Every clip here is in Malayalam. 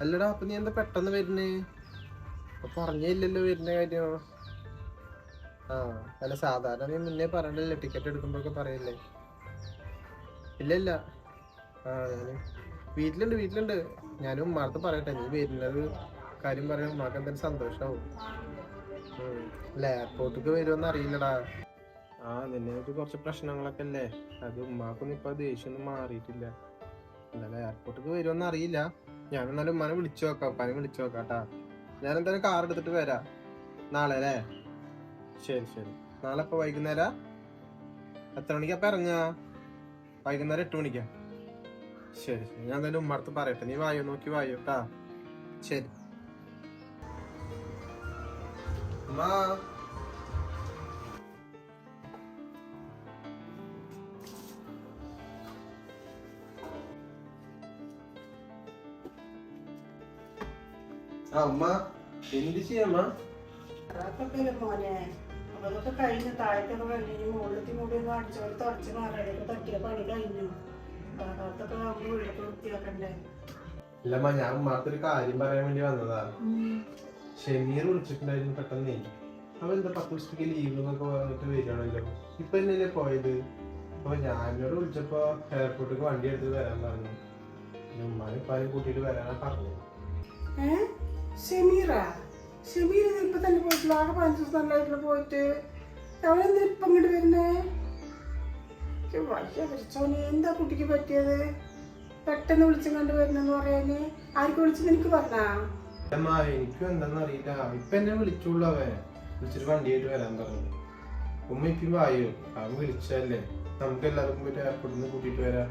അല്ലടാ അപ്പൊ നീ എന്താ പെട്ടെന്ന് വരുന്നേ? പറഞ്ഞില്ലല്ലോ വരുന്ന കാര്യം. ആ അല്ല സാധാരണ നീ മുന്നേ പറയണ്ടല്ലേ ടിക്കറ്റ് എടുക്കുമ്പോഴൊക്കെ പറയല്ലേ. ഇല്ല ഇല്ല ആ ഞാൻ വീട്ടിലുണ്ട് വീട്ടിലുണ്ട്. ഞാനും ഉമ്മാർത്ത് പറയട്ടെ നീ വരുന്നത് കാര്യം പറയാൻ ഉമ്മാക്ക് എന്തായാലും സന്തോഷാവും. ഉം. അല്ല? എയർപോർട്ടിക്ക് വരുമെന്ന് അറിയില്ലടാ. ആ നിന്നെ കുറച്ച് പ്രശ്നങ്ങളൊക്കെ അല്ലേ? അത് ഉമ്മാക്കൊന്നും ഇപ്പൊ ദേഷ്യമൊന്നും മാറിയിട്ടില്ല. എന്തായാലും എയർപോർട്ടിക്ക് വരുമെന്ന് അറിയില്ല. ഞാൻ എന്നാലും ഉമ്മാനെ വിളിച്ചു നോക്കാം. ഉപ്പാനെ വിളിച്ചു നോക്കാം കേട്ടാ ഞാൻ എന്തായാലും കാർ എടുത്തിട്ട് വരാം. നാളെ അല്ലേ? ശരി ശരി. നാളെ ഇപ്പൊ വൈകുന്നേരം? എത്ര മണിക്കപ്പ ഇറങ്ങുക? വൈകുന്നേരം എട്ട് മണിക്കാ? ശരി ശരി. ഞാൻ എന്തായാലും ഉമ്മടുത്ത് പറയട്ടെ. നീ വായോ? നോക്കി വായോ കേട്ടാ ശരി. ഉമ്മ. ആ ഉമ്മ എന്ത് ചെയ്യാമ്മ അതൊക്കെ മോനെ അതൊക്കെ കഴിഞ്ഞ് താഴത്തൊക്കെ കഴിഞ്ഞ് മുകളിലത്തി മുടി പോലെ തുടച്ച് മാറാനൊക്കെ തട്ടിയ പണി കഴിഞ്ഞു. അതൊക്കെ നമ്മൾ വീടൊക്കെ വൃത്തിയാക്കണ്ടേ? ഇല്ലമ്മ ഞാൻ ഉമ്മാർത്തൊരു കാര്യം പറയാൻ വേണ്ടി വന്നതാ ഷെമീർ വിളിച്ചിട്ടുണ്ടായിരുന്നു പെട്ടെന്നേ. അവൻ എന്താ പത്ത് ദിവസത്തേക്ക് ലീവ് എന്നൊക്കെ പറഞ്ഞിട്ട് വരികയാണല്ലോ. ഇപ്പൊ എന്നല്ലേ പോയത്? അപ്പൊ ഞാനോട് വിളിച്ചപ്പോ എയർപോർട്ടിലേക്ക് വണ്ടി എടുത്ത് വരാൻ പറഞ്ഞു. ഉമ്മാനും ഇപ്പാരും കൂട്ടിയിട്ട് വരാനാ പറഞ്ഞു ഏ? ഷമീറ? ഷമീർ ഇപ്പൊ തന്നെ പോയിട്ടില്ല ആകെ പതിനഞ്ച് ദിവസം നല്ലതായിട്ടുള്ള പോയിട്ട്. അവനെന്താ ഇപ്പം ഇങ്ങോട്ട് വരുന്നേ? വയ്യ വിളിച്ചോനെ എന്താ കുട്ടിക്ക് പറ്റിയത്? പെട്ടെന്ന് വിളിച്ചു കണ്ട് വരുന്നെന്ന് പറയാന്. ആർക്ക് വിളിച്ചത് എനിക്ക് പറഞ്ഞാ? എനിക്കും എന്താണെന്ന് അറിയില്ല. ഇപ്പൊ എന്നെ വിളിച്ചുള്ളൂ അവൻ. വിളിച്ചിട്ട് വണ്ടിയായിട്ട് വരാൻ പറഞ്ഞു. ഉമ്മ ഇപ്പം വായോ? അവൻ വിളിച്ചല്ലേ നമുക്ക് എല്ലാവർക്കും പോയിട്ട് എയർപോർട്ടിൽ നിന്ന് കൂട്ടിയിട്ട് വരാം.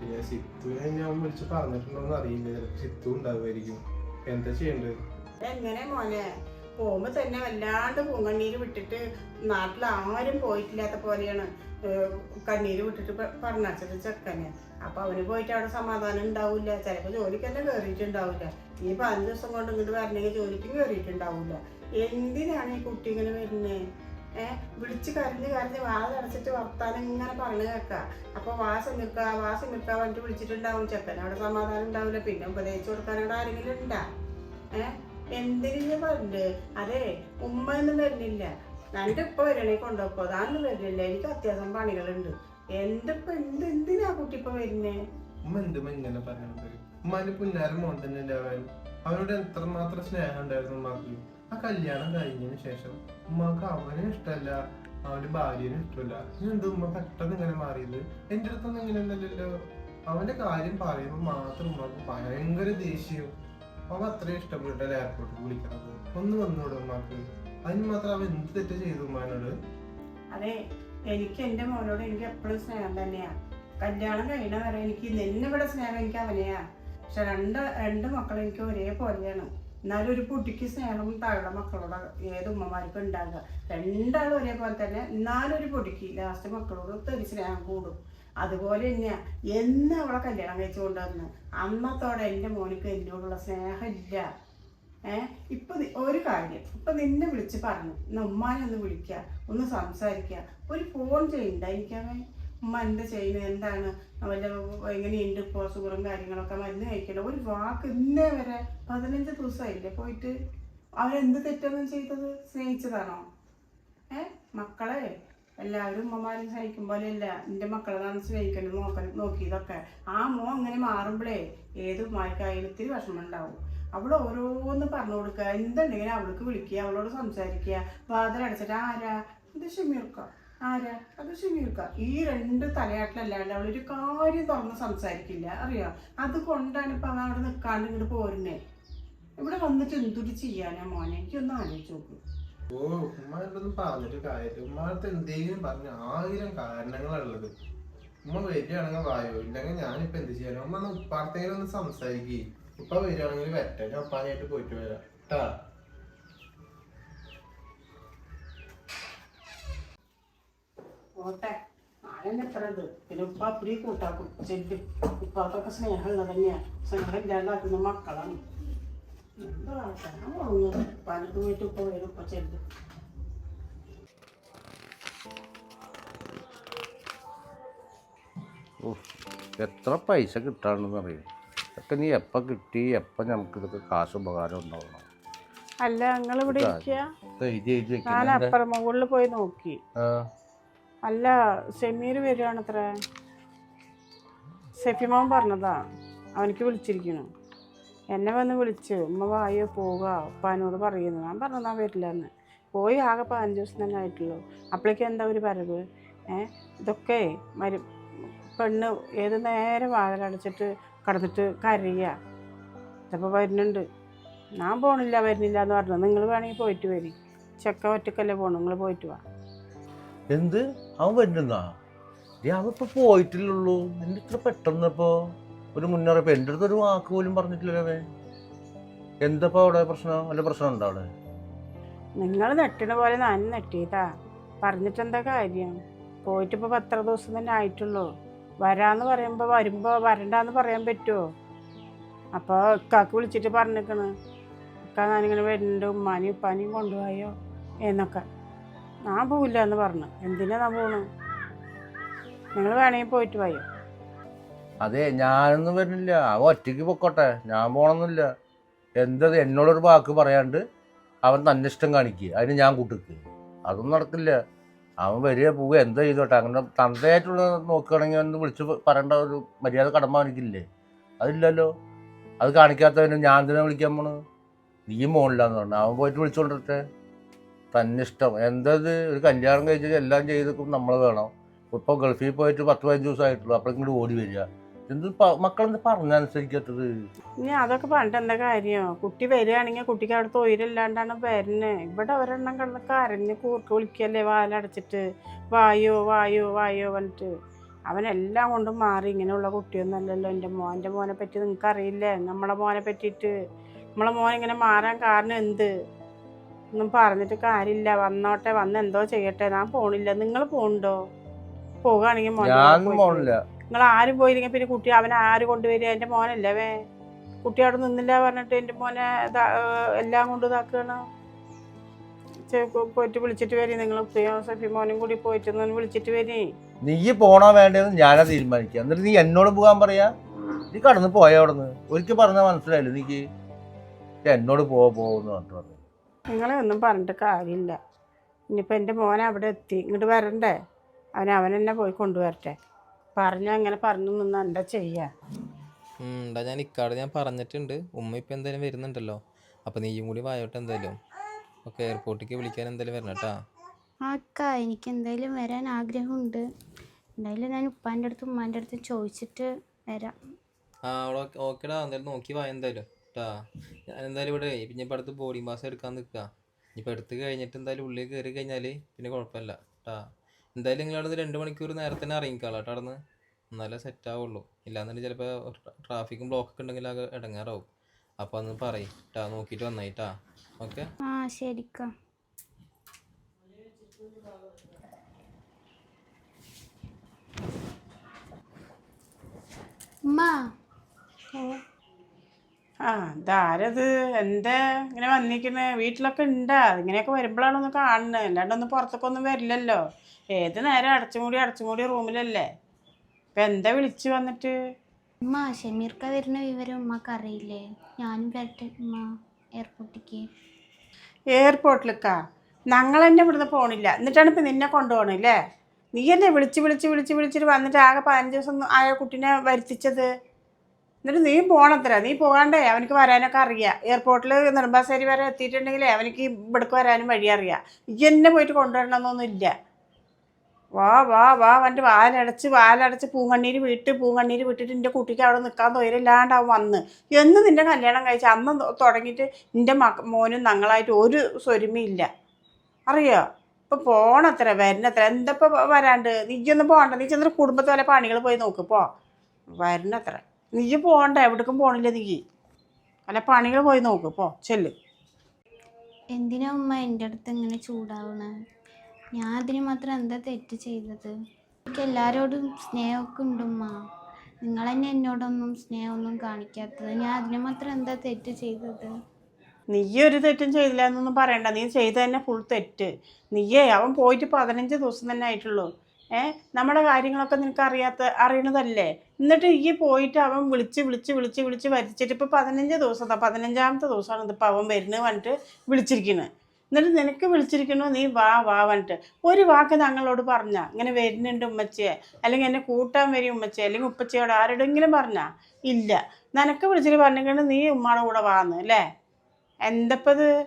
പിന്നെ സിത്തുവിനെ ഞാൻ വിളിച്ച് പറഞ്ഞിട്ടുണ്ടോന്ന് അറിയില്ല. ചിലപ്പോൾ സിത്തു ഉണ്ടാവുമായിരിക്കും. എന്താ ചെയ്യണ്ടത് എങ്ങനെ മോനെ? പോകുമ്പോ തന്നെ വല്ലാണ്ട് പൂങ്കണ്ണീര് വിട്ടിട്ട് നാട്ടിൽ ആരും പോയിട്ടില്ലാത്ത പോലെയാണ് കണ്ണീര് വിട്ടിട്ട് പറഞ്ഞത് ചെക്കന്. അപ്പൊ അവന് പോയിട്ട് അവിടെ സമാധാനം ഉണ്ടാവില്ല ചിലപ്പോ ജോലിക്ക് തന്നെ കയറിയിട്ടുണ്ടാവില്ല ഈ പതിനഞ്ച് ദിവസം കൊണ്ട് ഇങ്ങോട്ട് വരണമെങ്കിൽ ജോലിക്കും കയറിയിട്ടുണ്ടാവില്ല എന്തിനാണ് ഈ കുട്ടി ഇങ്ങനെ വരുന്നേ? ഏഹ് വിളിച്ച് കരഞ്ഞ് കരഞ്ഞ് വാ അടച്ചിട്ട് വർത്താനം ഇങ്ങനെ പറഞ്ഞു കേൾക്കാം. അപ്പൊ വാസം നിൽക്കുക വാസം നിൽക്കുക പറഞ്ഞിട്ട് വിളിച്ചിട്ടുണ്ടാവും ചെക്കൻ. അവിടെ സമാധാനം ഉണ്ടാവില്ല. പിന്നെ ഉപദേശിച്ചു കൊടുക്കാൻ അവിടെ ആരെങ്കിലും ഉണ്ടാ? ഏഹ് എന്തിനു പറഞ്ഞ് അതെ ഉമ്മ ഒന്നും വരുന്നില്ല. എന്റെ ഇപ്പൊ വരണേ കൊണ്ടുപോക്കോ അതാന്ന് വരുന്നില്ല. എനിക്ക് അത്യാവശ്യം പണികളുണ്ട്. എന്റെ എന്ത് എന്തിനാ കുട്ടി ഇപ്പൊ വരുന്നേ? ഉമ്മ എന്തുമ്മ ഇങ്ങനെ പറയണത്. ഉമ്മാന്റെ പുന്നാരം അവൻ? അവനോട് എത്രമാത്രം സ്നേഹം ഉണ്ടായിരുന്നു ആ കല്യാണം കഴിഞ്ഞതിന് ശേഷം ഉമ്മാക്ക് അവനെ ഇഷ്ടമല്ല അവന്റെ ഭാര്യനെ ഇഷ്ടമല്ല എന്ത് ഉമ്മ പെട്ടെന്ന് ഇങ്ങനെ മാറിയത്? എന്റെ അടുത്തൊന്നും ഇങ്ങനെ ഒന്നല്ലല്ലോ അവന്റെ കാര്യം പറയുമ്പോൾ മാത്രം ഉമ്മാക്ക് ഭയങ്കര ദേഷ്യം. അവൻ അത്രയും ഇഷ്ടപ്പെട്ടല്ല എയർപോർട്ടിൽ വിളിക്കണത്. ഒന്ന് വന്നോട് ഉമ്മാക്ക്? അതിന് മാത്രം അവൻ എന്ത് തെറ്റ് ചെയ്തു ഉമ്മാനോട്? അതെ എനിക്ക് എന്റെ മോനോട് എനിക്ക് എപ്പോഴും സ്നേഹം തന്നെയാ. കല്യാണം കഴിയണ വരെ എനിക്ക് നിന്നെ ഇവിടെ സ്നേഹം എനിക്ക് അവനെയാ. പക്ഷെ രണ്ട് രണ്ട് മക്കളും എനിക്ക് ഒരേപോലെയാണ്. എന്നാലും ഒരു കുട്ടിക്ക് സ്നേഹവും താഴെ മക്കളോട് ഏത് ഉമ്മമാർക്കും ഉണ്ടാകുക രണ്ടാളും ഒരേപോലെ തന്നെ എന്നാലും ഒരു പൊടിക്ക് ലാസ്റ്റ് മക്കളോട് ഒത്തിരി സ്നേഹം കൂടും. അതുപോലെ തന്നെയാ. എന്ന് അവളെ കല്യാണം കഴിച്ചു കൊണ്ടുവന്ന് അന്നത്തോടെ എന്റെ മോനിക്ക് എന്നോടുള്ള സ്നേഹം ഇല്ല ഏഹ് ഇപ്പൊ ഒരു കാര്യം. ഇപ്പൊ നിന്നെ വിളിച്ച് പറഞ്ഞു. ഉമ്മാനെ ഒന്ന് വിളിക്കുക ഒന്ന് സംസാരിക്കുക ഒരു ഫോൺ ചെയ്യണ്ട എനിക്കവൻ ഉമ്മ എന്താ ചെയ്യുന്നത് എന്താണ്? അവന്റെ എങ്ങനെയുണ്ട് ഇപ്പോൾ സുഖറും കാര്യങ്ങളൊക്കെ മരുന്ന് കഴിക്കണം ഒരു വാക്ക് ഇന്നേ വരെ പതിനഞ്ച് ദിവസമായില്ലേ പോയിട്ട്? അവരെന്ത് തെറ്റൊന്നും ചെയ്തത്? സ്നേഹിച്ചതാണോ? ഏ? മക്കളെ എല്ലാവരും ഉമ്മമാരും സ്നേഹിക്കും പോലെയല്ല. എന്റെ മക്കളെന്നാണ് സ്നേഹിക്കണം നോക്ക നോക്കിയതൊക്കെ. ആ മോ അങ്ങനെ മാറുമ്പോഴേ ഏത് ഉമ്മാർക്കായാലും ഇത്തിരി വിഷമം ഉണ്ടാവും അവൾ ഓരോന്ന് പറഞ്ഞു കൊടുക്കുക. എന്തുണ്ടെങ്കിലും അവൾക്ക് വിളിക്കുക അവളോട് സംസാരിക്കുക. വാതിലടച്ചിട്ട് ആരാ? ഇത് ഷമീർക്ക? ആരാ? അത് ഷമീർക്ക ഈ രണ്ട് തലയാട്ടിലല്ലാണ്ട് അവളൊരു കാര്യം തുറന്ന് സംസാരിക്കില്ല. അറിയാം? അതുകൊണ്ടാണ് ഇപ്പൊ അവൻ അവിടെ നിൽക്കാണ്ട് ഇങ്ങോട്ട് പോരുന്നേ. ഇവിടെ വന്നിട്ട് എന്തൊരു ചെയ്യാനാ മോനെ? എനിക്കൊന്ന് ആലോചിച്ച് നോക്കൂ. ഓ ഉമ്മാരോടൊന്നും പറഞ്ഞിട്ട് കാര്യമില്ല. ഉമ്മാർക്ക് എന്തെങ്കിലും പറഞ്ഞ ആയിരം കാരണങ്ങളുള്ളത് ഉമ്മ വരികയാണെങ്കിൽ വായോ? ഇല്ലെങ്കിൽ ഞാനിപ്പോ എന്ത് ചെയ്യാനോ? ഉമ്മ ഒന്ന് ഉപ്പാർത്തേലും ഒന്ന് സംസാരിക്കേ. ഉപ്പ വരികയാണെങ്കിൽ വരട്ടെ. ഞാൻ ഉപ്പാനായിട്ട് പോയിട്ട് വരാം. കേട്ടാ പോട്ടെ. ആരെന്നെ എത്ര ഇത്? പിന്നെ ഉപ്പ അപ്പടി കൂട്ടാക്കും. ചെല്ല് ഉപ്പാക്കൊക്കെ സ്നേഹമുള്ള തന്നെയാണ് സ്നേഹം ഇല്ലാണ്ടാക്കുന്ന മക്കളാണ്. എന്താ ഞാൻ ഉറങ്ങുന്നത് ഉപ്പാനത്ത് പോയിട്ട് ഉപ്പ വരും. ഉപ്പ ചെല്ല്. ഓ എത്ര പൈസ കിട്ടാണെന്ന് അറിയും? ഇതൊക്കെ നീ എപ്പോൾ കിട്ടി? എപ്പോൾ നമുക്ക് ഇതൊക്കെ കാശ് ഉപകാരം ഉണ്ടാവണം? അല്ല നിങ്ങൾ ഇവിടെ ഇരിക്കുക ഇത് എഴുതി അപ്പുറം മുകളിൽ പോയി നോക്കി. ആ. അല്ല സെമീർ വരികയാണത്രേ സെഫിമോൻ പറഞ്ഞതാ. അവനിക്ക് വിളിച്ചിരിക്കുന്നു. എന്നെ വന്ന് വിളിച്ചു ഉമ്മ വായോ പോവുക ഉപ്പാനോട് പറയുന്നു. ഞാൻ പറഞ്ഞതാ വരില്ല എന്ന് പോയി ആകെ പതിനഞ്ച് ദിവസം തന്നെ ആയിട്ടുള്ളൂ. അപ്പോഴേക്കും എന്താ ഒരു വരവ്? ഇതൊക്കെ മരു പെണ്ണ് ഏത് നേരം വാതിലടച്ചിട്ട് കടന്നിട്ട് കരയുക ഇതപ്പോൾ വരുന്നുണ്ട്. ഞാൻ പോണില്ല വരുന്നില്ല എന്ന് പറഞ്ഞു നിങ്ങൾ വേണമെങ്കിൽ പോയിട്ട് വരി. ചെക്ക ഒറ്റക്കല്ലേ പോകണം നിങ്ങൾ പോയിട്ട് വാ. എന്ത്? അവൻ വരുന്നുന്നാ അവൻ ഇപ്പൊ പോയിട്ടില്ലുള്ളൂ എന്റെ ഇത്ര പെട്ടെന്ന് ഇപ്പോ ഒരു മുന്നറിയിപ്പ്. എന്റെ അടുത്ത് ഒരു വാക്ക് പോലും പറഞ്ഞിട്ടില്ലല്ലോ അവൻ. അവിടെ പ്രശ്നം? അല്ല പ്രശ്നം ഉണ്ടോ അവിടെ? നിങ്ങൾ നെട്ടിന പോലെ ഞാൻ പറഞ്ഞിട്ട് എന്താ കാര്യം? പോയിട്ട് ഇപ്പോൾ പത്ര ദിവസം തന്നെ ആയിട്ടുള്ളൂ. വരാന്ന് പറയുമ്പോ വരുമ്പോൾ വരണ്ടാന്ന് പറയാൻ പറ്റുമോ അപ്പോൾ ഇക്കാക്ക് വിളിച്ചിട്ട് പറഞ്ഞിരിക്കണ് ഇക്ക ഞാനിങ്ങനെ വരുന്നുണ്ട് ഉമ്മാനും ഉപ്പാനെയും കൊണ്ടുപോയോ എന്നൊക്കെ. ഞാൻ പോവില്ല എന്ന് പറഞ്ഞു. എന്തിനാ ഞാൻ പോണു? നിങ്ങൾ വേണമെങ്കിൽ പോയിട്ട് പോയോ അതെ ഞാനൊന്നും വരുന്നില്ല. അവൻ ഒറ്റയ്ക്ക് പൊക്കോട്ടെ. ഞാൻ പോണമെന്നില്ല എന്തത് എന്നോടൊരു വാക്ക് പറയാണ്ട് അവൻ തന്നെ ഇഷ്ടം കാണിക്കുക അതിന് ഞാൻ കൂട്ടിക്ക്. അതൊന്നും നടക്കില്ല. അവൻ വരിക പോവുക എന്താ ചെയ്തോട്ടെ. അങ്ങനെ തന്തയായിട്ടുള്ള നോക്കുകയാണെങ്കിൽ ഒന്ന് വിളിച്ച് പറയേണ്ട ഒരു മര്യാദ കടമ എനിക്കില്ലേ അതില്ലല്ലോ. അത് കാണിക്കാത്തവന് ഞാൻ തന്നെ വിളിക്കാൻ പോണ് നീ മോണില്ലാന്ന് പറഞ്ഞു. അവൻ പോയിട്ട് വിളിച്ചോണ്ടിരട്ടെ. തന്നെ ഇഷ്ടം എന്തത്? ഒരു കല്യാണം കഴിച്ചിട്ട് എല്ലാം ചെയ്തിട്ടും നമ്മൾ വേണം. ഇപ്പോൾ ഗൾഫിൽ പോയിട്ട് പത്ത് പതിനഞ്ച് ദിവസമായിട്ടുള്ളൂ. അപ്പോൾ ഇങ്ങോട്ട് ഓടി വരിക. എന്ത് മക്കളെന്ത് പറഞ്ഞനുസരിക്കത്തത്? ഇനി അതൊക്കെ പറഞ്ഞിട്ട് എന്താ കാര്യം? കുട്ടി വരികയാണെങ്കിൽ കുട്ടിക്ക് അവിടെ തൊഴിലില്ലാണ്ടാണ് വരുന്നത് ഇവിടെ ഒരെണ്ണം കിടന്ന് കരഞ്ഞ് കൂർക്ക് വിളിക്കല്ലേ വാലടച്ചിട്ട്. വായോ വായോ വായോ പറഞ്ഞിട്ട്. അവനെല്ലാം കൊണ്ടും മാറി ഇങ്ങനെയുള്ള കുട്ടിയൊന്നല്ലല്ലോ എന്റെ മോൻ എന്റെ മോനെ പറ്റി നിങ്ങൾക്ക് അറിയില്ലേ നമ്മളെ മോനെ പറ്റിയിട്ട് നമ്മളെ മോനെ ഇങ്ങനെ മാറാൻ കാരണം എന്ത്? ഒന്നും പറഞ്ഞിട്ട് കാര്യമില്ല. വന്നോട്ടെ വന്ന് എന്തോ ചെയ്യട്ടെ. ഞാൻ പോണില്ല. നിങ്ങൾ പോണ്ടോ? പോവുകയാണെങ്കിൽ നിങ്ങൾ ആരും പോയില്ലെങ്കിൽ പിന്നെ കുട്ടി അവനെ ആര് കൊണ്ടുവരിക? എന്റെ മോനല്ലേ വേ കുട്ടി അവിടെ നിന്നില്ല പറഞ്ഞിട്ട് എന്റെ മോനെ എല്ലാം കൊണ്ട് ഇതാക്കുകയാണ്. പോയിട്ട് വിളിച്ചിട്ട് വരി. നിങ്ങൾ സഫി മോനും കൂടി പോയിട്ട് വിളിച്ചിട്ട് വരി. നീ പോണോ വേണ്ടെന്ന് ഞാനാ തീരുമാനിക്കുക. എന്നിട്ട് നീ എന്നോട് പോകാൻ പറയാ? നീ കടന്ന് പോയ അവിടെ നിന്ന് ഒരിക്കൽ പറഞ്ഞാൽ മനസ്സിലായില്ലേ നീക്ക്? എന്നോട് പോവാ പോകുന്നു പറഞ്ഞു. നിങ്ങളെ ഒന്നും പറഞ്ഞിട്ട് കാര്യമില്ല. ഇനിയിപ്പോൾ എന്റെ മോൻ അവിടെ എത്തി. ഇങ്ങോട്ട് വരണ്ടേ? അവൻ അവൻ തന്നെ പോയി കൊണ്ടുവരട്ടെ. പറഞ്ഞാൽ അങ്ങനെ പറഞ്ഞു നിന്ന് എന്താ ചെയ്യാ? ഞാൻ ഇക്കാട് ഞാൻ പറഞ്ഞിട്ടുണ്ട്. ഉമ്മ ഇപ്പം എന്തായാലും വരുന്നുണ്ടല്ലോ. അപ്പം നീയും കൂടി വായോട്ട് എന്തായാലും. ഓക്കെ എയർപോർട്ടിലേക്ക് വിളിക്കാൻ എന്തായാലും വരണം കേട്ടാ. ആ അക്ക എനിക്ക് എന്തായാലും വരാൻ ആഗ്രഹമുണ്ട്. എന്തായാലും ഞാൻ ഉപ്പാന്റെ അടുത്തും ഉമ്മാന്റെ അടുത്തും ചോദിച്ചിട്ട് വരാം. ആ ഓക്കേടാ ഓക്കെടാ. എന്തായാലും നോക്കി വാ എന്തായാലും. കേട്ടാ ഞാൻ എന്തായാലും ഇവിടെ പിന്നെ ഇപ്പം അടുത്ത് ബോർഡിംഗ് പാസ് എടുക്കാൻ നിൽക്കുക ഇനിയിപ്പോൾ എടുത്ത് കഴിഞ്ഞിട്ട് എന്തായാലും ഉള്ളിൽ കയറി കഴിഞ്ഞാൽ പിന്നെ കുഴപ്പമില്ല കേട്ടാ എന്തായാലും നിങ്ങളവിടെ രണ്ട് മണിക്കൂർ നേരത്തെ തന്നെ ഇറങ്ങിക്കാളാം കേട്ടോ അവിടെ നിന്ന് എന്നാലേ സെറ്റ് ആവുള്ളൂ. ഇല്ലാന്നുണ്ടെങ്കിൽ ചിലപ്പോൾ ട്രാഫിക്കും ബ്ലോക്കൊക്കെ ഉണ്ടെങ്കിൽ അത് ഇടങ്ങാറാവും. അപ്പം അന്ന് പറയും കേട്ടാ നോക്കിയിട്ട് വന്നായിട്ടാ ഓക്കെ? ആ ശരിക്കാം. ഉമ്മ. ആ ഇതാരത് എന്താ ഇങ്ങനെ വന്നിരിക്കണേ? വീട്ടിലൊക്കെ ഉണ്ടാ ഇങ്ങനെയൊക്കെ വരുമ്പോഴാണ് ഒന്ന് കാണുന്നത് അല്ലാണ്ട് ഒന്നും പുറത്തൊക്കെ ഒന്നും വരില്ലല്ലോ. ഏത് നേരം അടച്ചുമൂടി അടച്ചുമൂടി റൂമിലല്ലേ? ഇപ്പം എന്താ വിളിച്ചു വന്നിട്ട്? ഉമ്മ ഷമീർക്ക വരുന്ന വിവരം ഉമ്മക്ക് അറിയില്ലേ? ഞാനും വരട്ടെ ഉമ്മ എയർപോർട്ടിലേക്ക് എയർപോർട്ടിലേക്കാ? ഞങ്ങൾ തന്നെ ഇവിടുന്ന് പോണില്ല. എന്നിട്ടാണ് ഇപ്പം നിന്നെ കൊണ്ടുപോകണില്ലേ എന്നെ വിളിച്ച് വിളിച്ച് വിളിച്ച് വിളിച്ചിട്ട് വന്നിട്ട് ആകെ പതിനഞ്ച് ദിവസം ആയ കുട്ടീനെ വരുത്തിച്ചത്? എന്നിട്ട് നീ പോണത്ര. നീ പോകാണ്ടേ അവനക്ക് വരാനൊക്കെ അറിയാം. എയർപോർട്ടിൽ നെടുമ്പാശ്ശേരി വരെ എത്തിയിട്ടുണ്ടെങ്കിലേ അവനക്ക് ഇവിടേക്ക് വരാനും വഴി അറിയാം. ഇജ്ജ് എന്നെ പോയിട്ട് കൊണ്ടുവരണമെന്നൊന്നുമില്ല. വാ വാ വാ. അവന്റെ വാലടച്ച് വാലടച്ച് പൂങ്കണ്ണീര് വിട്ട് പൂങ്കണ്ണീര് വിട്ടിട്ട് എന്റെ കുട്ടിക്ക് അവിടെ നിൽക്കാൻ തൊയരില്ലാണ്ട് അവൻ വന്ന്. എന്ന് നിന്റെ കല്യാണം കഴിച്ച അന്ന് തുടങ്ങിയിട്ട് എന്റെ മക്ക മോനും ഞങ്ങളായിട്ട് ഒരു സ്വരുമയില്ല അറിയോ? ഇപ്പോൾ പോണത്ര വരണത്ര. എന്തപ്പോൾ വരാണ്ട്? നീ നീയൊന്നും പോകണ്ട നീ ചെന്നൊരു കുടുംബത്തെ വല്ല പണികൾ പോയി നോക്ക്. പോ. വരണത്ര. നീ പോണ്ട എവിടേക്കും പോണില്ല നീ? അല്ല പണികൾ പോയി നോക്ക്. പോ ചെല്ല്. എന്തിനാ ഉമ്മ എന്റെ അടുത്ത് ഇങ്ങനെ ചൂടാവണ? ഞാൻ അതിന് മാത്രം എന്താ തെറ്റ് ചെയ്തത്? എനിക്ക് എല്ലാവരോടും സ്നേഹമൊക്കെ ഉണ്ട് ഉമ്മ. നിങ്ങൾ തന്നെ എന്നോടൊന്നും സ്നേഹമൊന്നും കാണിക്കാത്തത്. ഞാൻ അതിന് മാത്രം എന്താ തെറ്റ് ചെയ്തത്? നീ ഒരു തെറ്റും ചെയ്തില്ല എന്നൊന്നും പറയണ്ട. നീ ചെയ്ത തന്നെ ഫുൾ തെറ്റ്. നീയേ അവൻ പോയിട്ട് പതിനഞ്ച് ദിവസം തന്നെ ആയിട്ടുള്ളൂ. ഏ? നമ്മുടെ കാര്യങ്ങളൊക്കെ നിനക്ക് അറിയാത്ത അറിയണതല്ലേ? എന്നിട്ട് ഈ പോയിട്ട് അവൻ വിളിച്ച് വിളിച്ച് വിളിച്ച് വിളിച്ച് വരച്ചിട്ട് ഇപ്പോൾ പതിനഞ്ച് ദിവസത്തെ. പതിനഞ്ചാമത്തെ ദിവസമാണ് ഇതിപ്പോൾ അവൻ വരുന്നത് പറഞ്ഞിട്ട് വിളിച്ചിരിക്കുന്നത് എന്നിട്ട് നിനക്ക് വിളിച്ചിരിക്കണു നീ വാ വാ പറഞ്ഞിട്ട്. ഒരു വാക്ക് ഞങ്ങളോട് പറഞ്ഞ? ഇങ്ങനെ വരുന്നുണ്ട് ഉമ്മച്ചിയെ? അല്ലെങ്കിൽ എന്നെ കൂട്ടാൻ വരും ഉമ്മച്ചിയെ? അല്ലെങ്കിൽ ഉപ്പച്ചിയോട് ആരോടെങ്കിലും പറഞ്ഞാ? ഇല്ല. നിനക്ക് വിളിച്ചിട്ട് പറഞ്ഞിട്ടുണ്ട് നീ ഉമ്മയുടെ കൂടെ വാന്ന് അല്ലേ? എന്തപ്പത്?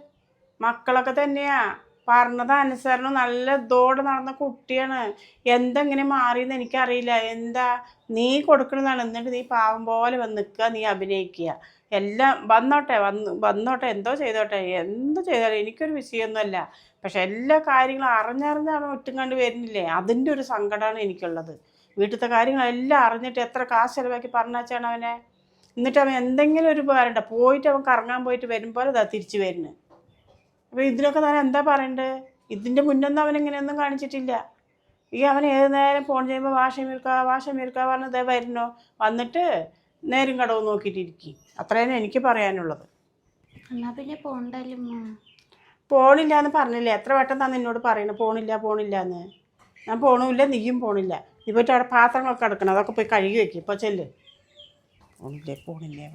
മക്കളൊക്കെ തന്നെയാ. പറഞ്ഞത് അനുസരണം നല്ല ഇതോടെ നടന്ന കുട്ടിയാണ്. എന്തെങ്ങനെ മാറിയെന്ന് എനിക്കറിയില്ല. എന്താ നീ കൊടുക്കണതാണ് എന്നിട്ട് നീ പാവം പോലെ വന്ന് നിൽക്കുക നീ അഭിനയിക്കുക. എല്ലാം വന്നോട്ടെ വന്ന് വന്നോട്ടെ എന്തോ ചെയ്തോട്ടെ. എന്ത് ചെയ്തോട്ടെ എനിക്കൊരു വിഷയമൊന്നുമല്ല. പക്ഷെ എല്ലാ കാര്യങ്ങളും അറിഞ്ഞറിഞ്ഞാണ് ഒറ്റും കണ്ട് വരുന്നില്ലേ? അതിന്റെ ഒരു സങ്കടമാണ് എനിക്കുള്ളത്. വീട്ടിലത്തെ കാര്യങ്ങളെല്ലാം അറിഞ്ഞിട്ട് എത്ര കാശ് ചിലവാക്കി പറഞ്ഞാച്ചാണ് അവനെ? എന്നിട്ട് അവൻ എന്തെങ്കിലും ഒരു ഉപകാരമുണ്ട് പോയിട്ട് അവൻ കറങ്ങാൻ പോയിട്ട് വരുമ്പോൾ അതാ തിരിച്ചു വരുന്നത്. അപ്പോൾ ഇതിനൊക്കെ താൻ എന്താ പറയേണ്ടത് ഇതിന്റെ മുന്നൊന്നും അവൻ ഇങ്ങനെയൊന്നും കാണിച്ചിട്ടില്ല. ഈ അവൻ ഏത് നേരം ഫോൺ ചെയ്യുമ്പോൾ വാഷമീർക്ക പറഞ്ഞ് ഇതേ വരുന്നോ? വന്നിട്ട് നേരം കടവും നോക്കിയിട്ടിരിക്കും അത്രയാണ് എനിക്ക് പറയാനുള്ളത്. എന്നാ പിന്നെ പോണ്ടല്ലോ പോണില്ല എന്ന് പറഞ്ഞില്ലേ? എത്ര വട്ടം താൻ എന്നോട് പറയണത് പോണില്ല പോണില്ല എന്ന് ഞാൻ പോണില്ല നീയും പോണില്ല. നീ പോയിട്ട് അവിടെ പാത്രങ്ങളൊക്കെ എടുക്കണം അതൊക്കെ പോയി കഴുകി വെക്കും. ഇപ്പോൾ ചെല്ല്. പോണില്ലേ പോണില്ലേ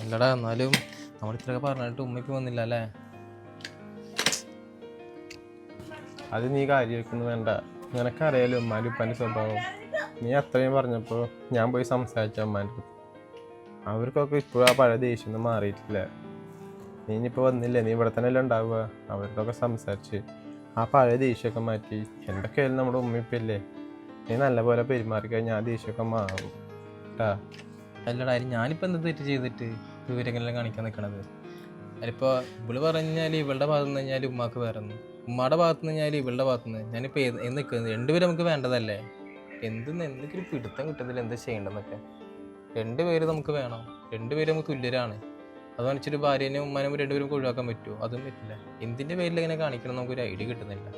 അല്ലടാ എന്നാലും നമ്മൾ ഇത്രയൊക്കെ പറഞ്ഞിട്ട് ഉമ്മയ്ക്ക് വന്നില്ല അല്ലേ? അത് നീ കാര്യമാക്കുന്നു വേണ്ട. നിനക്കറിയാലോ ഉമ്മാന്റെ ഉപ്പാന്റെ സ്വഭാവം. നീ അത്രയും പറഞ്ഞപ്പോൾ ഞാൻ പോയി സംസാരിച്ച ഉമ്മാന്റെ അവർക്കൊക്കെ ഇപ്പോഴും ആ പഴയ ദേഷ്യം ഒന്നും മാറിയിട്ടില്ല. നീ ഇനിയിപ്പോൾ വന്നില്ലേ? നീ ഇവിടെ തന്നെയല്ലേ ഉണ്ടാവുക? അവരോടൊക്കെ സംസാരിച്ച് ആ പഴയ ദേഷ്യമൊക്കെ മാറ്റി. എന്തൊക്കെയായാലും നമ്മുടെ ഉമ്മയിപ്പല്ലേ നീ നല്ലപോലെ പെരുമാറി കഴിഞ്ഞാൽ ആ ദേഷ്യമൊക്കെ മാറും. കേട്ടാ അല്ലടാ അതിന് ഞാനിപ്പോൾ എന്ത് തെറ്റ് ചെയ്തിട്ട് വിവരങ്ങളെല്ലാം കാണിക്കാൻ നിൽക്കണത് അതിലിപ്പോൾ ഇവൾ പറഞ്ഞാൽ ഇവളുടെ ഭാഗത്ത് നിന്ന് കഴിഞ്ഞാൽ ഉമ്മാക്ക് വേറെ ഉമ്മയുടെ ഭാഗത്ത് നിന്ന് കഴിഞ്ഞാൽ ഇവളുടെ ഭാഗത്ത് നിന്ന് ഞാനിപ്പോൾ ഏത് നിൽക്കുന്നത് രണ്ടുപേരും നമുക്ക് വേണ്ടതല്ലേ? എന്തെന്ന് എന്തെങ്കിലും പിടുത്തം കിട്ടത്തില്ല എന്താ ചെയ്യേണ്ടതെന്നൊക്കെ? രണ്ടുപേര് നമുക്ക് വേണം. രണ്ടുപേരും നമുക്ക് തുല്യരാണ്. അത് ഇച്ചിരി ഭാര്യനെയും ഉമ്മാനും രണ്ടുപേരും ഒഴിവാക്കാൻ പറ്റുമോ? അതും പറ്റില്ല. എന്തിന്റെ പേരിൽ ഇങ്ങനെ കാണിക്കണം നമുക്കൊരു ഐഡിയ കിട്ടുന്നില്ല.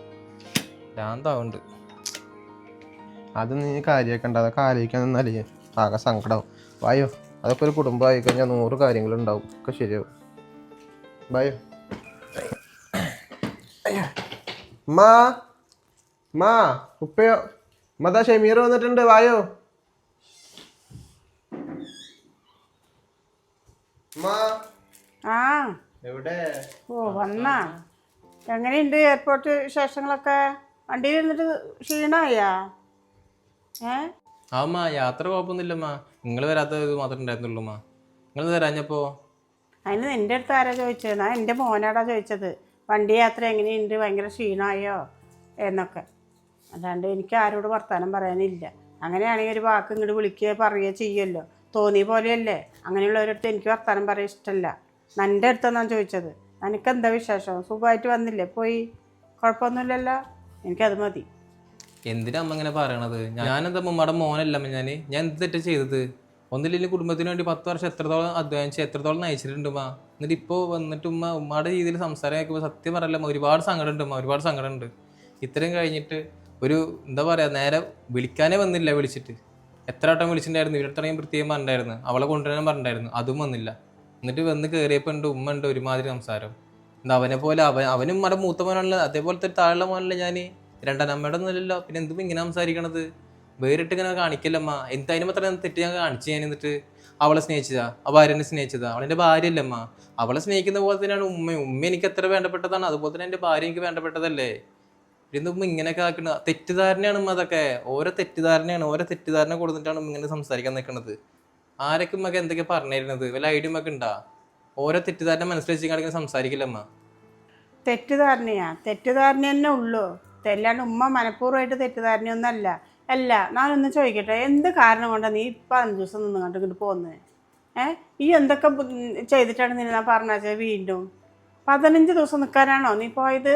ഭ്രാന്താവുണ്ട്. അത് നീ കാര്യമാക്കണ്ട അതൊക്കെ ആലോചിക്കാൻ നിന്നാലേ ആകെ സങ്കടമാവും വായോ അതൊക്കെ ഒരു കുടുംബമായി കഴിഞ്ഞാൽ നൂറ് കാര്യങ്ങളുണ്ടാവും. ഒക്കെ ശരിയാവും. വായോ. മാ മാ ഉപ്പയോ? മതാ ഷമീർ വന്നിട്ടുണ്ട് വായോ. മാ. ആ. എവിടെ? ഓ വന്നാ. എങ്ങനെയുണ്ട്? എയർപോർട്ട് വിശേഷങ്ങളൊക്കെ? വണ്ടിയിൽ ഇരുന്നിട്ട് ക്ഷീണമായാ ഏ? ആമ്മ യാത്ര കുഴപ്പമൊന്നുമില്ലമ്മ നിങ്ങൾ വരാത്തത് മാത്രമേ ഉണ്ടായിരുന്നുള്ളൂമ്മ നിങ്ങൾ തരാഞ്ഞപ്പോ അതിന് നിന്റെ അടുത്ത് ആരാ ചോദിച്ചത്? ഞാൻ എന്റെ മോനാടാ ചോദിച്ചത്. വണ്ടി യാത്ര എങ്ങനെയുണ്ട്? ഭയങ്കര ക്ഷീണമായോ എന്നൊക്കെ. അല്ലാണ്ട് എനിക്ക് ആരോട് വർത്തമാനം പറയാനില്ല. അങ്ങനെയാണെങ്കിൽ ഒരു വാക്ക് ഇങ്ങോട്ട് വിളിക്കുകയോ പറയുകയോ ചെയ്യുമല്ലോ. തോന്നിയ പോലെയല്ലേ? അങ്ങനെയുള്ളവരടുത്ത് എനിക്ക് വർത്തമാനം പറയാൻ ഇഷ്ടമല്ല. നിന്റെ അടുത്താണ് ഞാൻ ചോദിച്ചത്. എനിക്ക് എന്താ വിശേഷം? സുഖമായിട്ട് വന്നില്ലേ? പോയി. കുഴപ്പമൊന്നുമില്ലല്ലോ. എനിക്കത് മതി. എന്തിനാ അമ്മ ഇങ്ങനെ പറയണത്? ഞാനെന്താ ഉമ്മയുടെ മോനല്ല ഞാൻ ഞാൻ എന്ത് തെറ്റ് ചെയ്തത്? ഒന്നില്ലെങ്കിൽ കുടുംബത്തിന് വേണ്ടി പത്ത് വർഷം എത്രത്തോളം അധ്വാനിച്ച് എത്രത്തോളം നയിച്ചിട്ടുണ്ട് ഉമ്മ. എന്നിട്ട് ഇപ്പോൾ വന്നിട്ട് ഉമ്മ ഉമ്മയുടെ രീതിയിൽ സംസാരം കേൾക്കുമ്പോൾ സത്യം പറയല്ല ഒരുപാട് ഒരുപാട് സങ്കടമുണ്ട് ഉമ്മ. ഒരുപാട് സങ്കടമുണ്ട് ഇത്രയും കഴിഞ്ഞിട്ട് ഒരു എന്താ പറയുക നേരെ വിളിക്കാനേ വന്നില്ല വിളിച്ചിട്ട്. എത്ര വട്ടം വിളിച്ചിട്ടുണ്ടായിരുന്നു? ഇവരത്രയും പ്രത്യേകം പറഞ്ഞിട്ടുണ്ടായിരുന്നു. അവളെ കൊണ്ടുവരാൻ പറഞ്ഞിട്ടുണ്ടായിരുന്നു. അതും വന്നില്ല. എന്നിട്ട് വന്ന് കയറിയപ്പോൾ ഉണ്ട് ഉമ്മ ഉണ്ട് ഒരുമാതിരി സംസാരം. എന്താ അവനെ പോലെ അവൻ അവനും ഉമ്മയുടെ മൂത്തമോനല്ല അതേപോലത്തെ ഒരു താഴെ മോനല്ല ഞാൻ രണ്ടാം അമ്മയുടെ ഒന്നുമില്ലല്ലോ പിന്നെ എന്തും ഇങ്ങനെ സംസാരിക്കണത്? വേറിട്ട് ഇങ്ങനെ കാണിക്കല്ലമ്മ എന്തായാലും അത്ര തെറ്റ് ഞാൻ കാണിച്ചു ഞാൻ എന്നിട്ട് അവളെ സ്നേഹിച്ചതാ? ആ ഭാര്യനെ സ്നേഹിച്ചതാ? അവളെന്റെ ഭാര്യയല്ലമ്മ അവളെ സ്നേഹിക്കുന്ന പോലെ തന്നെയാണ് ഉമ്മ ഉമ്മ എനിക്ക് എത്ര വേണ്ടപ്പെട്ടതാണ്? അതുപോലെ തന്നെ എന്റെ ഭാര്യ എനിക്ക് വേണ്ടപ്പെട്ടതല്ലേ? പിന്നെ ഉമ്മ ഇങ്ങനെയൊക്കെ ആക്കണ. തെറ്റിദ്ധാരണയാണ് ഉമ്മ അതൊക്കെ. ഓരോ തെറ്റിദ്ധാരണയാണ് ഓരോ തെറ്റിദ്ധാരണ കൊടുത്തിട്ടാണ് ഉമ്മ ഇങ്ങനെ സംസാരിക്കാൻ നിൽക്കുന്നത് ആരൊക്കെ ഉമ്മക്ക് എന്തൊക്കെ പറഞ്ഞിരുന്നത്? വല്ല ഐഡിയ ഉമ്മക്ക് ഉണ്ടാ ഓരോ തെറ്റിദ്ധാരണ മനസ്സിലാക്കി സംസാരിക്കില്ല സംസാരിക്കില്ലമ്മ തെറ്റിദ്ധാരണയാ. തെറ്റിദ്ധാരണ തന്നെ ഉള്ളൂ. തെല്ലാണ്ട് ഉമ്മ മനഃപൂർവമായിട്ട് തെറ്റിദ്ധാരണയൊന്നല്ല. അല്ല ഞാനൊന്ന് ചോദിക്കട്ടെ എന്ത് കാരണം കൊണ്ടാണ് നീ ഇപ്പം അഞ്ച് ദിവസം നിന്ന് കണ്ട് ഇങ്ങോട്ട് പോകുന്നത് ഏ? ഈ എന്തൊക്കെ ചെയ്തിട്ടാണ് നിന്നെ ഞാൻ പറഞ്ഞത് വീണ്ടും? പതിനഞ്ച് ദിവസം നിൽക്കാനാണോ നീ പോയത്?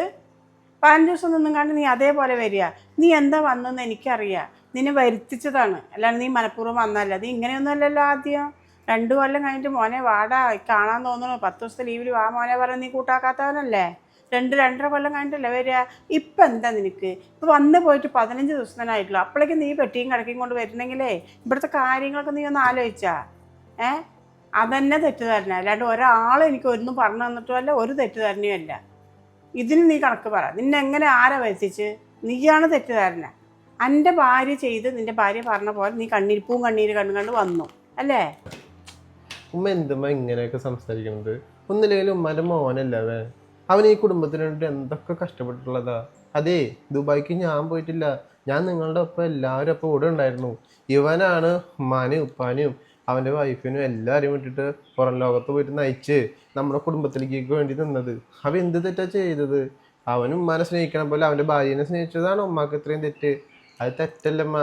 പതിനഞ്ച് ദിവസം നിന്നും കണ്ട് നീ അതേപോലെ വരിക. നീ എന്താ വന്നെന്ന് എനിക്കറിയാം. നിന്നെ വരുത്തിച്ചതാണ്. അല്ലാണ്ട് നീ മനഃപൂർവം വന്നല്ല നീ ഇങ്ങനെയൊന്നുമല്ലല്ലോ ആദ്യം. രണ്ട് കൊല്ലം കഴിഞ്ഞിട്ട് മോനെ വാടാ. കാണാൻ തോന്നുന്നു. പത്ത് ദിവസത്തെ ലീവിൽ വാ മോനെ പറഞ്ഞ് നീ കൂട്ടാക്കാത്തവനല്ലേ? രണ്ട് രണ്ടര കൊല്ലം കഴിഞ്ഞിട്ടല്ലേ വരിക? ഇപ്പം എന്താ നിനക്ക്? ഇപ്പം വന്ന് പോയിട്ട് പതിനഞ്ച് ദിവസത്തിനായിട്ടുള്ളൂ അപ്പോഴേക്കും നീ പെട്ടിയും കിടക്കിയും കൊണ്ട് വരുന്നെങ്കിലേ ഇവിടുത്തെ കാര്യങ്ങളൊക്കെ നീ ഒന്ന് ആലോചിച്ചാ. ഏ? അതന്നെ തെറ്റിദ്ധാരണ. അല്ലാണ്ട് ഒരാൾ എനിക്ക് ഒന്നും പറഞ്ഞു തന്നിട്ടുമല്ല ഒരു തെറ്റിദ്ധാരണയും അല്ല. ഇതിന് നീ കണക്ക് പറ. നിന്നെങ്ങനെ ആരാ വരുത്തിച്ച്? നീയാണ് തെറ്റിദ്ധാരണ. എന്റെ ഭാര്യ ചെയ്ത് നിന്റെ ഭാര്യ പറഞ്ഞ പോലെ നീ കണ്ണീരിപ്പൂവും കണ്ണീര് കണ്ണു കണ്ട് വന്നു. അല്ലേ? ഉമ്മ എന്തുമ്മ ഇങ്ങനെയൊക്കെ സംസാരിക്കുന്നത് ഒന്നില്ലെങ്കിലും ഉമ്മാന്റെ മോനല്ലേ അവൻ? അവൻ ഈ കുടുംബത്തിന് വേണ്ടി എന്തൊക്കെ കഷ്ടപ്പെട്ടിട്ടുള്ളതാ? അതെ ദുബായിക്ക് ഞാൻ പോയിട്ടില്ല. ഞാൻ നിങ്ങളുടെ ഒപ്പം എല്ലാവരും ഒപ്പം കൂടെ ഉണ്ടായിരുന്നു. ഇവനാണ് ഉമ്മാനും ഉപ്പാനും അവന്റെ വൈഫിനും എല്ലാവരെയും വിട്ടിട്ട് പുറം ലോകത്ത് പോയിട്ട് നയിച്ച് നമ്മുടെ കുടുംബത്തിലേക്ക് വേണ്ടി നിന്നത്. അവൻ എന്ത് തെറ്റാ ചെയ്തത്? അവനും ഉമ്മാനെ സ്നേഹിക്കണ പോലെ അവന്റെ ഭാര്യനെ സ്നേഹിച്ചതാണ് ഉമ്മാക്ക് ഇത്രയും തെറ്റ്. അത് തെറ്റല്ലമ്മ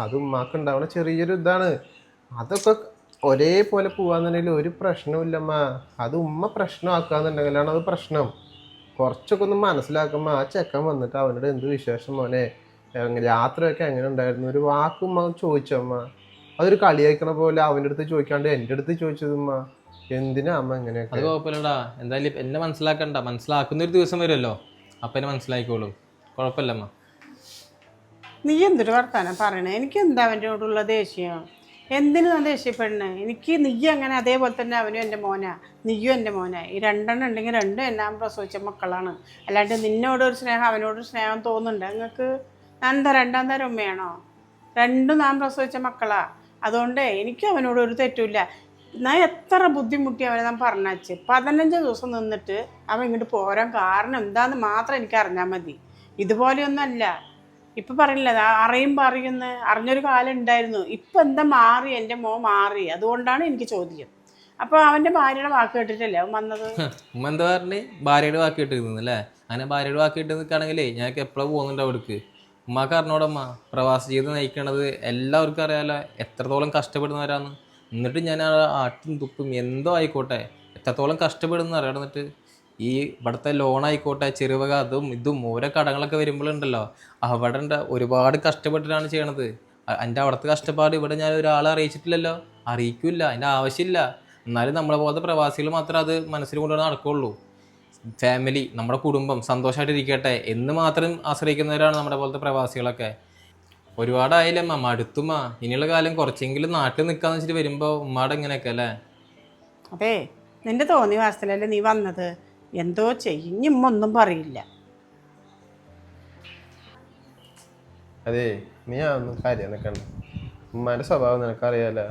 അത് ഉമ്മാക്ക് ഉണ്ടാവണ ചെറിയൊരു ഇതാണ്. അതൊക്കെ ഒരേപോലെ പോവാന്നുണ്ടെങ്കിൽ ഒരു പ്രശ്നമില്ലമ്മ അത് ഉമ്മ പ്രശ്നമാക്കാന്നുണ്ടെങ്കിലാണ് അത് പ്രശ്നം. കുറച്ചൊക്കെ ഒന്ന് മനസ്സിലാക്കുമ്പോൾ ആ ചെക്കൻ വന്നിട്ട് അവനോട് എന്ത് വിശേഷം മോനെ? യാത്രയൊക്കെ എങ്ങനെ ഉണ്ടായിരുന്നു? ഒരു വാക്കുമ്മ ചോദിച്ചമ്മ അതൊരു കളിയാക്കണ പോലെ അവന്റെ അടുത്ത് ചോദിക്കാണ്ട് എന്റെ അടുത്ത് ചോദിച്ചതുമ്മ എന്തിനാ അമ്മ അത് എങ്ങനെയൊക്കെ കുഴപ്പമില്ലടാ. എന്തായാലും എന്നെ മനസ്സിലാക്കണ്ട. മനസ്സിലാക്കുന്ന ഒരു ദിവസം വരുമല്ലോ. അപ്പം എന്നെ മനസ്സിലാക്കിക്കോളൂ. കുഴപ്പമില്ലമ്മ നീ എന്തൊരു വർത്താനം പറയണേ? എനിക്ക് എന്താ അവന്റെയോടുള്ള ദേഷ്യം? എന്തിനു ഞാൻ ദേഷ്യപ്പെടണേ? എനിക്ക് നീ അങ്ങനെ അതേപോലെ തന്നെ അവനും എന്റെ മോനാ. നീയും എന്റെ മോനാ. ഈ രണ്ടെണ്ണം ഉണ്ടെങ്കിൽ രണ്ടും എല്ലാം പ്രസവിച്ച മക്കളാണ്. അല്ലാണ്ട് നിന്നോട് ഒരു സ്നേഹം അവനോടൊരു സ്നേഹം തോന്നുന്നുണ്ട്. നിങ്ങൾക്ക് ഞാൻ എന്താ രണ്ടാം തരം ഉമ്മയാണോ? രണ്ടും നാം പ്രസവിച്ച മക്കളാ. അതുകൊണ്ട് എനിക്ക് അവനോട് ഒരു തെറ്റുമില്ല. ഞാൻ എത്ര ബുദ്ധിമുട്ടി അവനെ ഞാൻ പറഞ്ഞാച്ച് പതിനഞ്ച് ദിവസം നിന്നിട്ട് അവൻ ഇങ്ങോട്ട് പോരാൻ കാരണം എന്താണെന്ന് മാത്രം എനിക്ക് അറിഞ്ഞാൽ മതി. ഇതുപോലെയൊന്നുമല്ല ഇപ്പൊ പറയുന്നില്ല അറിയും പറയുന്ന അറിഞ്ഞൊരു കാലം ഉണ്ടായിരുന്നു. ഇപ്പൊ എന്താ മാറി? എന്റെ മോ മാറി. അതുകൊണ്ടാണ് എനിക്ക് ചോദ്യം. അപ്പൊ അവന്റെ ഭാര്യയുടെ വാക്ക് കേട്ടിട്ടല്ലേ? വന്നത്? ഉമ്മ എന്താ പറഞ്ഞേ? ഭാര്യയുടെ വാക്ക് കേട്ടിരുന്നല്ലേ? അങ്ങനെ ഭാര്യയുടെ വാക്ക് കേട്ട് നിൽക്കുകയാണെങ്കിലേ ഞങ്ങൾക്ക് എപ്പോഴും പോകുന്നുണ്ട് അവിടേക്ക്? ഉമ്മാക്ക് അറിഞ്ഞോടമ്മ പ്രവാസ ജീവിതം നയിക്കണത് എല്ലാവർക്കും അറിയാലോ. എത്രത്തോളം കഷ്ടപ്പെടുന്നവരാന്ന്. എന്നിട്ട് ഞാൻ ആട്ടും തുപ്പും എന്തോ ആയിക്കോട്ടെ. എത്രത്തോളം കഷ്ടപ്പെടുന്ന അറിയാം എന്നിട്ട്? ഈ ഇവിടുത്തെ ലോൺ ആയിക്കോട്ടെ ചെറുവക അതും ഇതും ഓരോ കടങ്ങളൊക്കെ വരുമ്പോഴുണ്ടല്ലോ അവിടെ ഒരുപാട് കഷ്ടപ്പെട്ടിട്ടാണ് ചെയ്യണത്. എന്റെ അവിടുത്തെ കഷ്ടപ്പാട് ഇവിടെ ഞാൻ ഒരാളെ അറിയിച്ചിട്ടില്ലല്ലോ. അറിയിക്കില്ല അതിന്റെ ആവശ്യമില്ല. എന്നാലും നമ്മളെ പോലത്തെ പ്രവാസികൾ മാത്രമേ അത് മനസ്സിൽ കൊണ്ടുവന്ന് നടക്കുകയുള്ളൂ ഫാമിലി നമ്മുടെ കുടുംബം സന്തോഷമായിട്ട് ഇരിക്കട്ടെ എന്ന് മാത്രം ആശ്രയിക്കുന്നവരാണ് നമ്മുടെ പോലത്തെ പ്രവാസികളൊക്കെ. ഒരുപാടായില്ലേ അമ്മ? മടുത്തുമ്മ ഇനിയുള്ള കാലം കുറച്ചെങ്കിലും നാട്ടിൽ നിൽക്കാന്ന് വെച്ചിട്ട് വരുമ്പോൾ ഉമ്മാടെ ഇങ്ങനെയൊക്കെ അല്ലേ? അതെ. നിന്റെ തോന്നിയ വാസത്തിലല്ലേ നീ വന്നത്? എന്തോ ചെയ്യും. ഒന്നും പറയില്ല. അതെ നീ അതൊന്നും കാര്യം നിൽക്കണ്ട ഉമ്മാന്റെ സ്വഭാവം നിനക്കറിയാലോ?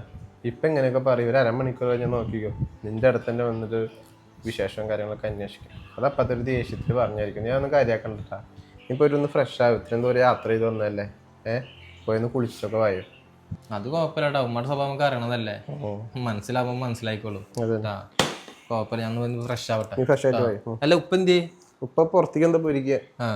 ഇപ്പൊ എങ്ങനെയൊക്കെ പറയും? ഒരു അരമണിക്കൂർ കഴിഞ്ഞാൽ നോക്കിക്കോ. നിന്റെ അടുത്ത് തന്നെ വന്നിട്ട് വിശേഷവും കാര്യങ്ങളൊക്കെ അന്വേഷിക്കും. അത് അപ്പത്തെ ഒരു ദേഷ്യത്തിൽ പറഞ്ഞായിരിക്കും. ഞാൻ ഒന്നും കാര്യമാക്കണ്ടാ ഇപ്പൊ ഒരു ഒന്ന് ഫ്രഷ് ആവും. ഇത്രയും ദൂരം യാത്ര ചെയ്ത് വന്നതല്ലേ? ഏഹ് പോയി കുളിച്ചൊക്കെ വായോ? അത് കുഴപ്പമില്ല ഉമ്മയുടെ സ്വഭാവം നമുക്ക് അറിയണതല്ലേ? മനസ്സിലാവുമ്പോൾ മനസ്സിലായിക്കോളും. അതെ. കുഴപ്പമില്ല ഞങ്ങൾ ഫ്രഷ് ആവട്ടെ. ഫ്രഷ് ആയിട്ട് പോയി. അല്ല ഉപ്പ് എന്ത് ഉപ്പ പുറത്തേക്ക് എന്താ പൊരിക്കുക ആ.